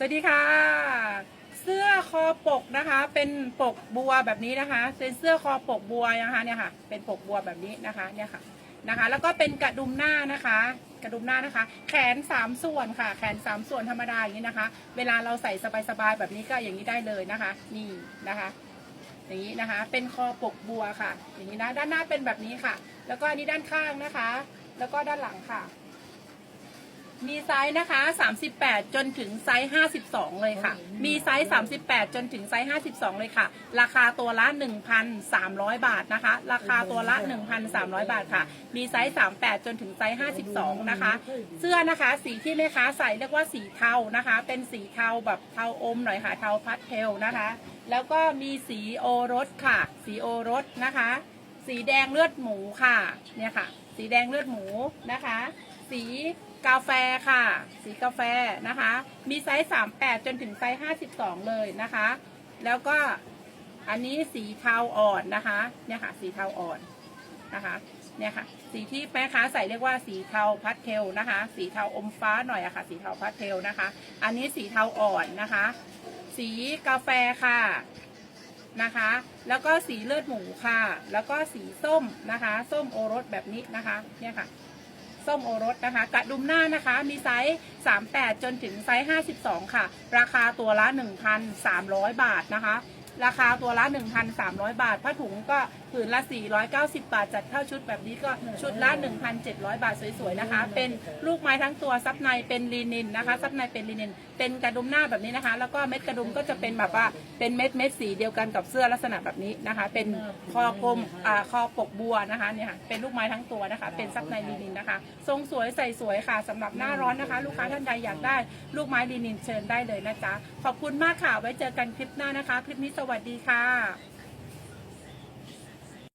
สวัสดีค่ะ เสื้อคอปกนะคะ เป็นปกบัวแบบนี้นะคะเป็นเสื้อคอปกบัวนะคะเนี่ยค่ะ เป็นปกบัวแบบนี้นะคะเนี่ยค่ะนะคะ แล้วก็เป็นกระดุมหน้านะคะ กระดุมหน้านะคะ แขนสามส่วนค่ะ แขนสามส่วนธรรมดาอย่างนี้นะคะ เวลาเราใส่สบายๆแบบนี้ก็อย่างนี้ได้เลยนะคะ นี่นะคะอย่างนี้นะคะ เป็นคอปกบัวค่ะ อย่างนี้นะ ด้านหน้าเป็นแบบนี้ค่ะ แล้วก็อันนี้ด้านข้างนะคะ แล้วก็ด้านหลังค่ะ มีไซส์นะคะ 38 จนถึงไซส์ 52 เลยค่ะ มีไซส์ 38 จนถึงไซส์ 52 เลยค่ะ ราคาตัวละ 1,300 บาทนะคะ ราคาตัวละ 1,300 บาทค่ะ มีไซส์ 38 จนถึงไซส์ 52 นะคะ เสื้อนะคะสีที่แม่ค้าใส่เรียกว่าสีเทานะคะ เป็นสีเทาแบบเทาอมหน่อยค่ะ เทาพัดเทลนะคะ แล้วก็มีสีโอรสค่ะ สีโอรสนะคะ สีแดงเลือดหมูค่ะ เนี่ยค่ะ สีแดงเลือดหมูนะคะ สีกาแฟค่ะ สีกาแฟนะคะ มีไซส์ 38 จนถึงไซส์ 52 เลยนะคะ แล้วก็อันนี้สีเทาอ่อนนะคะ เนี่ยค่ะ สีเทาอ่อนนะคะ เนี่ยค่ะ สีที่แม่ค้าใส่เรียกว่าสีเทาพัดเทลนะคะ สีเทาอมฟ้าหน่อยอะค่ะ สีเทาพัดเทลนะคะ อันนี้สีเทาอ่อนนะคะ สีกาแฟค่ะนะคะ แล้วก็สีเลือดหมูค่ะ แล้วก็สีส้มนะคะ ส้มโอรสแบบนี้นะคะ เนี่ยค่ะ ส้มโอรสนะคะ กระดุมหน้านะคะ มีไซส์ 38 จนถึงไซส์ 52 ค่ะ ราคาตัวละ 1,300 บาทนะคะ ราคาตัวละ 1,300 บาท ผ้าถุงก็ผืนละ 490 บาท จัดเข้าชุดแบบนี้ก็ชุดละ 1,700 บาทสวยๆนะคะ เป็นลูกไม้ทั้งตัวซับในเป็นลีนินนะคะ ซับในเป็นลีนิน เป็นกระดุมหน้าแบบนี้นะคะ แล้วก็เม็ดกระดุมก็จะเป็นแบบว่าเป็นเม็ดเม็ดสีเดียวกันกับเสื้อลักษณะแบบนี้นะคะ เป็นคอกลมอ่าคอปกบัวนะคะเนี่ยค่ะเป็นลูกไม้ทั้งตัวนะคะ เป็นซับในลีนินนะคะ ทรงสวยใส่สวยค่ะสำหรับหน้าร้อนนะคะ ลูกค้าท่านใดอยากได้ลูกไม้ลีนินเชิญได้เลยนะจ๊ะขอบคุณมากค่ะไว้เจอกันคลิปหน้านะคะคลิปนี้สวัสดีค่ะ